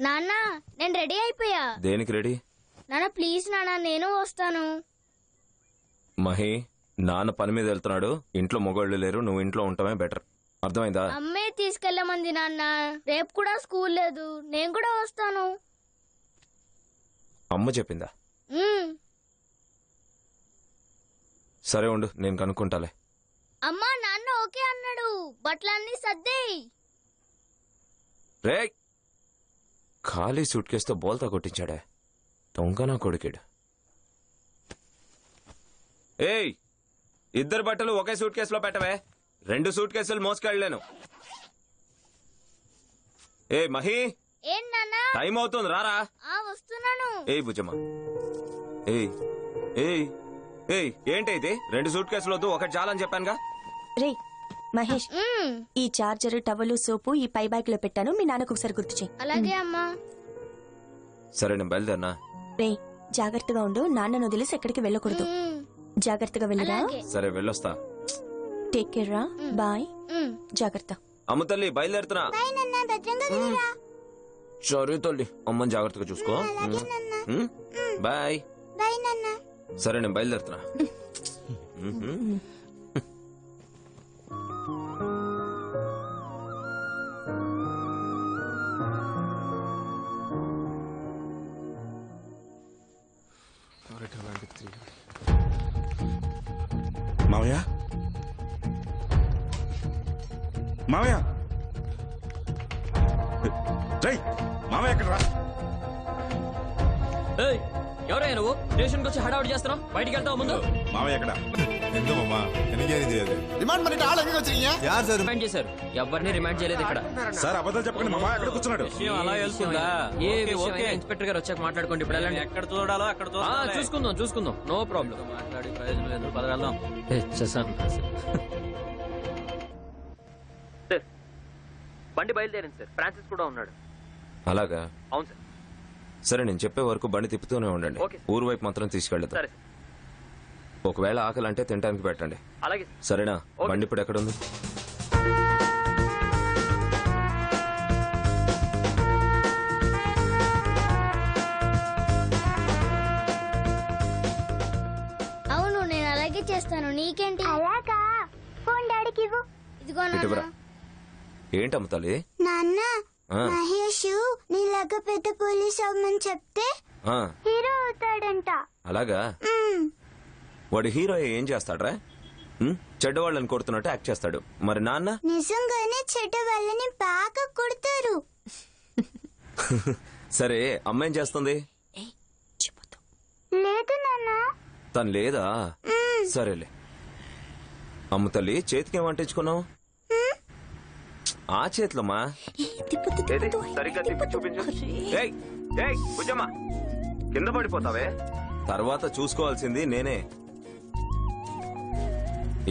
నాన్న నేను రెడీ అయిపోయా. దేనికి రెడీ? నాన్న ప్లీజ్ నాన్న నేను వస్తాను. మహి నాన్న పని మీద వెళ్తున్నాడు. ఇంట్లో మొగోళ్ళు లేరు నువ్వు ఇంట్లో ఉండటమే బెటర్. అర్థమైందా? అమ్మే తీసుకెళ్ళమంది నాన్న. రేపు కూడా స్కూల్ లేదు. నేను కూడా వస్తాను. అమ్మ చెప్పిందా. సరే ఉండు నేను కనుక్కుంటాలే. అమ్మా నాన్న ఓకే అన్నాడు. బట్టలన్నీ సర్దేయ్. రే ఖాళీ సూట్ కేసుతో బోల్తా కొట్టించాడే. దొంగనా కొడుకేడు. ఏయ్ ఇద్దరు బట్టలు ఒకే సూట్ కేసులో పెట్టవే. రెండు సూట్ కేసులు మోసుకెళ్ళలేను ఏ మహి టైం అవుతుంది రారా. ఆ వస్తున్నాను. ఏయ్ భుజమ్మ. ఏయ్ ఏయ్ ఏయ్ ఏంటి ఇది? రెండు సూట్ కేసులు వద్దు ఒకటి చాలని చెప్పానుగా. రే మహేష్. ఈ చార్జర్ టవలు సోపు ఈ పై బ్యాగ్లో పెట్టాను. మీ నాన్నకు ఒకసారి గుర్తు చేయి. అలాగే అమ్మా. సరే నేను బయలుదేరినా? రే జాగ్రత్తగా ఉండు. నాన్నను వదిలేసి ఎక్కడికి వెళ్ళకూడదు. జాగ్రత్తగా వెళ్ళిరా. సరే వెళ్ళొస్తా. టేక్ కేర్ రా. బాయ్. జాగ్రత్త. అమ్మ తల్లి బయలుదేరుతున్నా. సరే తల్లి అమ్మని జాగ్రత్తగా చూసుకో. బాయ్. సరే నేను బయలుదేరుతున్నా. ఉహుం. మావయ్య? మావయ్య? రై మావయ్య ఎక్కడ రా ఏయ్ ఎవరయ్యా నువ్వు? స్టేషన్కి వచ్చి హడావుడి చేస్తున్నావు? బయటికి వెళ్తావు ముందు? మావయ్య ఎక్కడ? ఎవరిని రిమాండ్ చేయలేదు ఇక్కడ. సార్ అలా ఏ ఇన్స్పెక్టర్ గారు ఇప్పుడు వెళ్ళండి. అక్కడ చూసుకుందాం చూసుకుందాం. నో మాట్లాడి సార్ బండి కూడా ఉన్నాడు. అలాగా? అవును సార్. సరే నేను చెప్పే వరకు బండి తిప్పుతూనే ఉండండి. ఊరు వైపు మాత్రం తీసుకెళ్తాను ఒకవేళ ఆకలి అంటే తినడానికి పెట్టండి. అలాగే. సరేనా. బండి ఇప్పుడు ఎక్కడ ఉంది అవును నేను అలాగే చేస్తాను. నీకేంటి? అలాగా. ఫోన్ డాడీకి ఇవ్వు. ఇదిగో ఇటువరా నాన్న. ఏంటమ్మ తల్లి? నాన్న ఆ, మహేష్ నీలాగా పెద్ద పోలీస్ అవ్వమని చెప్తే ఆ, హీరో అవుతాడంట. అలాగా? మ్మ్. వాడు హీరో ఏం చేస్తాడ్రా? చెడ్డవాళ్ళని కొడుతున్నట్టు యాక్ట్ చేస్తాడు. మరి నాన్న? నిజంగానే చెడ్డ వాళ్ళని బాగా కొడతారు. సరే అమ్మ ఏం చేస్తుంది? లేదు నాన్న. తను లేదా? సరేలే. అమ్మ తల్లి చేతికి ఏం అంటించుకున్నావు? ఆ చేతిలోమా. సరిగ్గా తిప్పి చూపించు. ఏయ్, ఏయ్, బుజ్జమ్మ, కింద పడిపోతావే. తర్వాత చూసుకోవాల్సింది నేనే.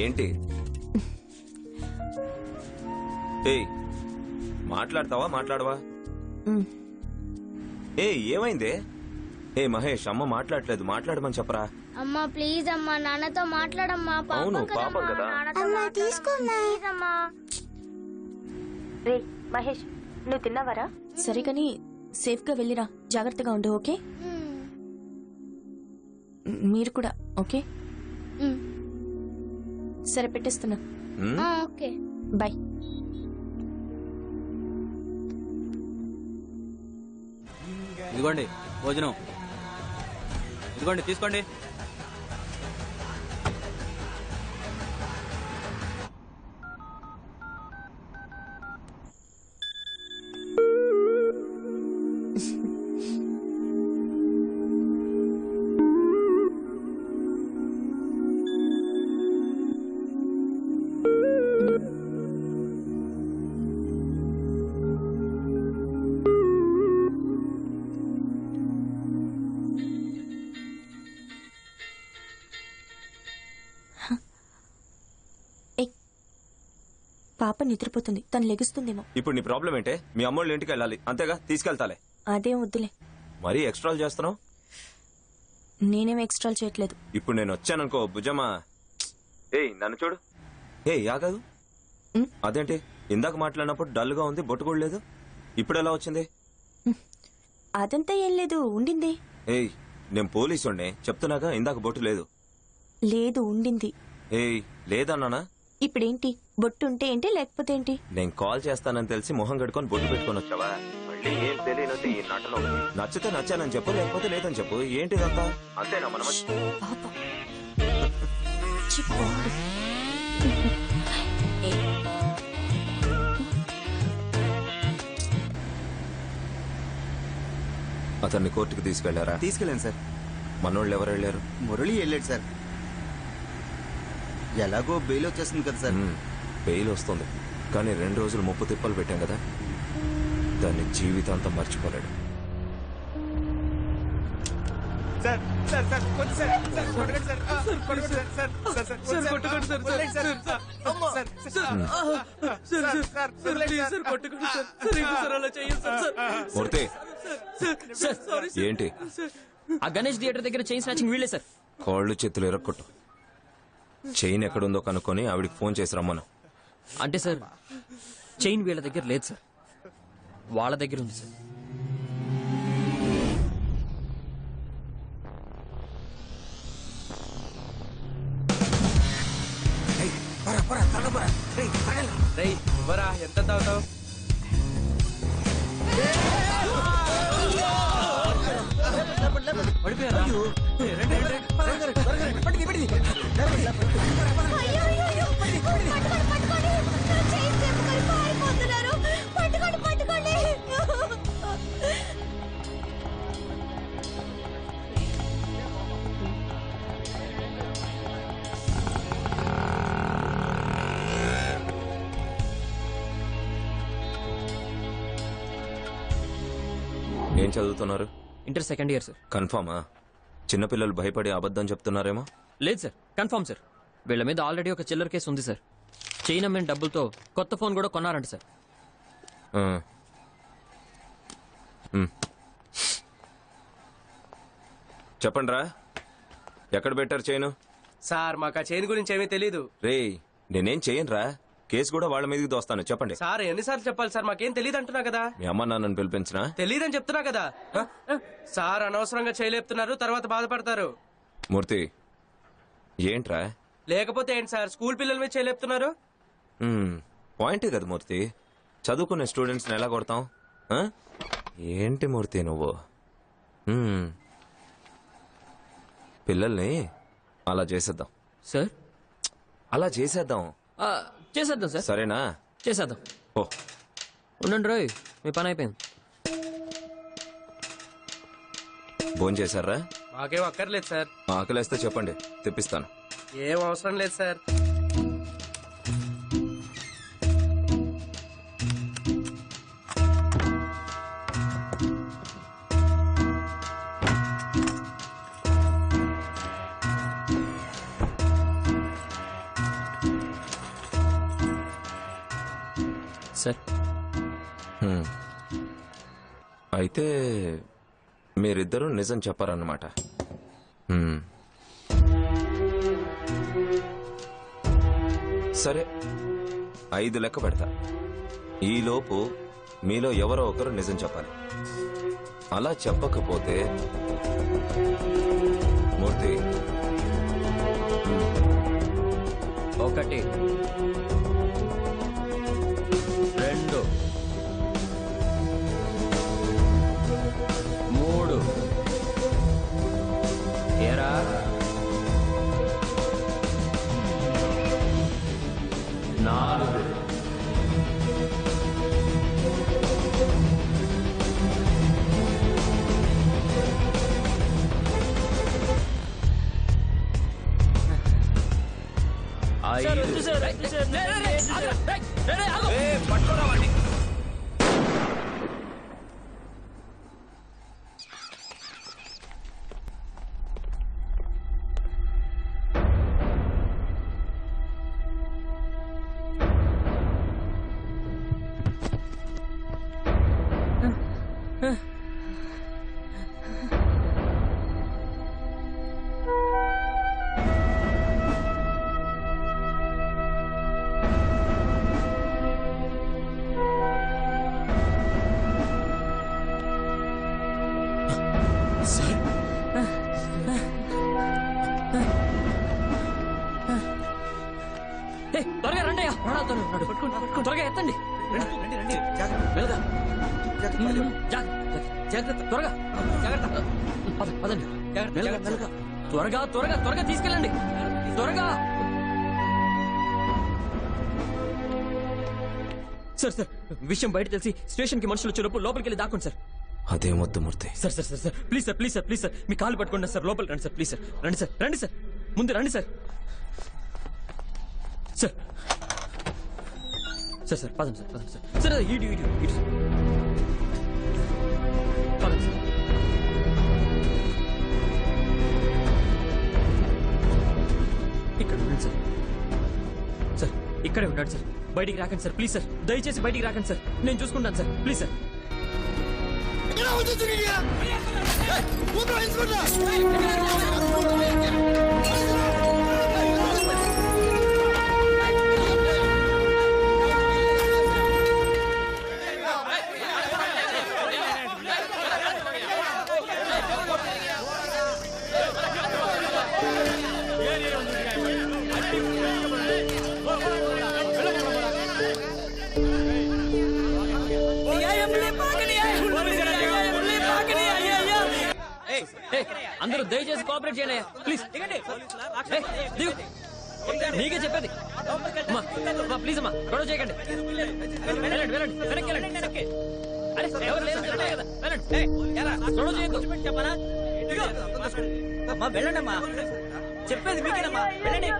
ఏంటి ఏయ్ మాట్లాడతావా మాట్లాడవా. ఏయ్ ఏమైంది ఏ మహేష్ అమ్మ మాట్లాడలేదు మాట్లాడమని చెప్పరా అమ్మా ప్లీజ్ అమ్మా నాన్నతో మాట్లాడమ్మా అవును, పాపం. కదా. అమ్మా, మాట్లాడమ్మా. తీసుకోమ్మా. ప్లీజ్ అమ్మా రే మహేష్ నువ్వు తిన్నావరా సరే కానీ సేఫ్గా వెళ్ళిరా జాగ్రత్తగా ఉండు ఓకే మీరు కూడా ఓకే. సరే పెట్టేస్తున్నా? ఆ, ఓకే. బాయ్ ఇదిగోండి భోజనం. ఇదిగోండి తీసుకోండి. పాప నిద్రపోతుంది. తను లెగుస్తుందేమో. ఇప్పుడు నీ ప్రాబ్లం ఏంటే? మీ అమ్మోళ్ళ ఇంటికి వెళ్ళాలి. అంతేగా? తీసుకెళ్తాలే. అదేం వద్దులే. మరీ ఎక్స్ట్రాలు చేస్తున్నావు? నేనేం ఎక్స్ట్రా చేయట్లేదు. ఇప్పుడు నేను వచ్చాననుకో భుజమా ఏయ్ నన్ను చూడు. ఏయ్ ఆగదు ఉం? అదేంటి? ఇందాక మాట్లాడినప్పుడు డల్గా ఉంది బొట్టు కూడా లేదు. ఇప్పుడు ఎలా వచ్చింది? అదంతా ఏం లేదు ఉండింది. ఏయ్ నేను పోలీసుండే చెప్తున్నాగా ఇందాక బొట్టు లేదు. లేదు ఉండింది. ఏయ్ లేదన్నానా? ఇప్పుడేంటి? బొట్టు ఉంటే ఏంటి లేకపోతే ఏంటి? నేను కాల్ చేస్తానని తెలిసి మొహం కడుకొని బొట్టు పెట్టుకొని వచ్చావా? మళ్ళీ ఏం తెలియనట్టు ఈ నటన నచ్చితే నచ్చానని చెప్పు లేకపోతే లేదని చెప్పు. ఏంటిదంతా అంతేనా మనం పాపం చి, పోండి. ఏ, అతన్ని కోర్టుకు తీసుకెళ్ళారా? తీసుకెళ్ళాను సార్. మనోళ్ళు ఎవరు వెళ్ళారు మురళి వెళ్ళాడు సార్. ఎలాగో బెయిల్ వచ్చేస్తుంది కదా సార్. బెయిల్ వస్తుంది కానీ రెండు రోజులు ముప్పు తిప్పలు పెట్టాం కదా దాన్ని జీవితాంతం మర్చిపోలేడు సార్ సార్ సార్ కొద్ది సార్ సార్ కొట్టకండి సార్ ఆ, కొట్టకండి sir sir sir sir sir కొట్టకండి సార్ వదిలేండి సార్ సార్ అమ్మో. సార్ సార్ సార్ వదిలేండి సార్. మూర్తి ఏంటి ఆ గణేష్ థియేటర్ దగ్గర చైన్ స్నాచింగ్ వీళ్ళే సార్ కాళ్ళు చేతులు ఎరక్కొట్టు చైన్ ఎక్కడుందో కనుక్కొని ఆవిడికి ఫోన్ చేసి రమ్మను. అంటే సార్ చైన్ వీళ్ళ దగ్గర లేదు సార్. వాళ్ళ దగ్గర ఉంది సార్. రేయ్, ఇవ్వరా ఎంత తాగుతావు? ఏం చదువుతున్నారు? Inter second year sir. కన్ఫామా? చిన్నపిల్లలు భయపడి అబద్ధం చెప్తున్నారేమో? లేదు సార్ కన్ఫర్మ్ సార్. వీళ్ళ మీద ఆల్రెడీ ఒక చిల్లర కేసు ఉంది సార్. చైన్ అమ్మిన డబ్బులతో కొత్త ఫోన్ కూడా కొన్నారంట సార్. ఆ. చెప్పండ్రా ఎక్కడ పెట్టారు చైను? సార్ మాకు ఆ చైన్ గురించి ఏమీ తెలీదు. రేయ్ నేనేం చేయనురా? కేసు కూడా వాళ్ళ మీదకి దోస్తాను. చెప్పండి. సార్ ఎన్నిసార్లు చెప్పాలి సార్? మాకేం తెలియదు అంటున్నా కదా. మీ అమ్మ నాన్నని పిలిపించినా? తెలియదని చెప్తున్నా కదా. సార్ అనవసరంగా చేయలేపుతున్నారు తర్వాత బాధపడతారు. మూర్తి ఏంట్రా? లేకపోతే ఏంటి సార్ స్కూల్ పిల్లల మీద చేయలేపుతున్నారు? పాయింటే కదా మూర్తి. చదువుకునే స్టూడెంట్స్ని ఎలా కొడతాం? ఆ? ఏంటి మూర్తి నువ్వు. పిల్లల్ని అలా చేసేద్దాం. సార్? అలా చేసేద్దాం. ఆ, చేసేద్దాం సార్. సరేనా? చేసేద్దాం. ఓ. ఉండండి రోయ్ మీ పని అయిపోయింది. భోజనం చేశారా? మాకేం అక్కర్లేదు సార్. ఆకలేస్తే చెప్పండి తెప్పిస్తాను. ఏం అవసరం లేదు సార్. సార్ హ్మ్. అయితే మీరిద్దరూ నిజం చెప్పారన్నమాట. హ్మ్. సరే ఐదు లెక్క పెడతా. ఈలోపు మీలో ఎవరో ఒకరు నిజం చెప్పాలి. అలా చెప్పకపోతే మూర్తి. ఒకటి. ఐదు ఉన్నాడు. త్వరగా ఎత్తండి రండి. రండి జాగ్రత్త. మెల్లగా. జాగ్రత్త త్వరగా. జాగ్రత్త. పదండి. త్వరగా త్వరగా త్వరగా తీసుకెళ్ళండి. త్వరగా. సార్ సార్ విషయం బయట తెలిసి స్టేషన్కి మనుషులు వచ్చేలోపు లోపలికి వెళ్ళి దాక్కోండి సార్. అదే మొద్దు Murthy. Sir sir sir sir. Please sir please sir please sir. మీ కాలు పట్టుకోండి సార్. లోపలికి రండి సార్. Please sir. రండి సార్. రండి సార్. ముందు రండి సార్. సార్ సార్ సార్ పదండి సార్ పదండి సార్. సార్ ఇటు ఇటు ఇటు సార్. పదండి సార్. ఇక్కడ ఉండండి సార్. సార్ ఇక్కడే ఉండండి సార్. బయటికి రాకండి సార్ ప్లీజ్ సార్. దయచేసి బయటికి రాకండి సార్. నేను చూసుకుంటాను సార్ ప్లీజ్ సార్. అందరూ దయచేసి కోఆపరేట్ చేయండి ప్లీజ్ దిగు. నీకే చెప్పేది. అమ్మా, ప్లీజ్ అమ్మా గొడవ చేయకండి. వెళ్ళండి వెళ్ళండి వెనక్కి వెళ్ళండి. అరే ఎవరు లేరు? చెప్పే కదా. వెళ్ళండి. గొడవ చేయొద్దు. అమ్మా వెళ్ళండి అమ్మా చెప్పేది మీకేనమ్మా. వెళ్ళండి.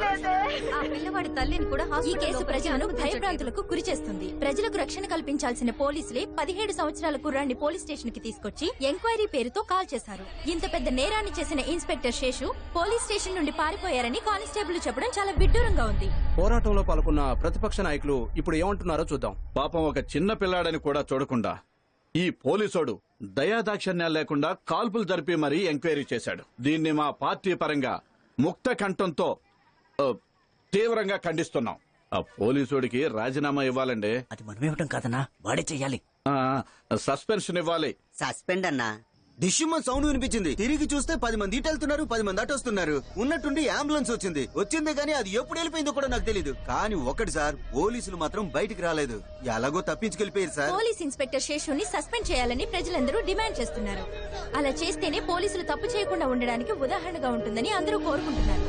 ఆ పిల్లవాడి తల్లిని కూడా ఈ కేసు ప్రజలను భయభ్రాంతులకు గురి చేస్తుంది. ప్రజలకు రక్షణ కల్పించాల్సిన పోలీసులే పదిహేడు సంవత్సరాల కుర్రాన్ని పోలీస్ స్టేషన్కి తీసుకొచ్చి ఎంక్వైరీ పేరుతో కాల్ చేశారు. ఇంత పెద్ద నేరాన్ని చేసిన ఇన్స్పెక్టర్ శేషు పోలీస్ స్టేషన్ నుండి పారిపోయారని కానిస్టేబుల్ చెప్పడం చాలా విడ్డూరంగా ఉంది. పోరాటంలో పాల్గొన్న ప్రతిపక్ష నాయకులు ఇప్పుడు ఏమంటున్నారో చూద్దాం. పాపం ఒక చిన్న పిల్లాడని కూడా చూడకుండా ఈ పోలీసోడు దయాదాక్షిణ్యాలు లేకుండా కాల్పులు జరిపి మరీ ఎంక్వైరీ చేశాడు. దీన్ని మా పార్టీ పరంగా ముక్త కంఠంతో తీవ్రంగా ఖండిస్తున్నాం. ఆ పోలీసుడికి రాజీనామా ఇవ్వాలండి. అది మనం ఇవ్వటం కాదన్నా వాడే చెయ్యాలి. ఆ, సస్పెన్షన్ ఇవ్వాలి. సస్పెండ్ అన్నా. దిష్యుమ సౌండ్ వినిపించింది. తిరిగి చూస్తే పది మంది ఇటు వెళ్తున్నారు పది మంది అటు వస్తున్నారు. ఉన్నట్టుండి అంబులెన్స్ వచ్చింది. వచ్చింది కానీ అది ఎప్పుడు వెళ్ళిపోయిందో కూడా నాకు తెలియదు కానీ ఒకటి సార్ పోలీసులు మాత్రం బయటికి రాలేదు. ఎలాగో తప్పించుకెళ్ళిపోయారు సార్. పోలీస్ ఇన్స్పెక్టర్ శేషుని సస్పెండ్ చేయాలని ప్రజలందరూ డిమాండ్ చేస్తున్నారు. అలా చేస్తేనే పోలీసులు తప్పు చేయకుండా ఉండడానికి ఉదాహరణగా ఉంటుందని అందరూ కోరుకుంటున్నారు.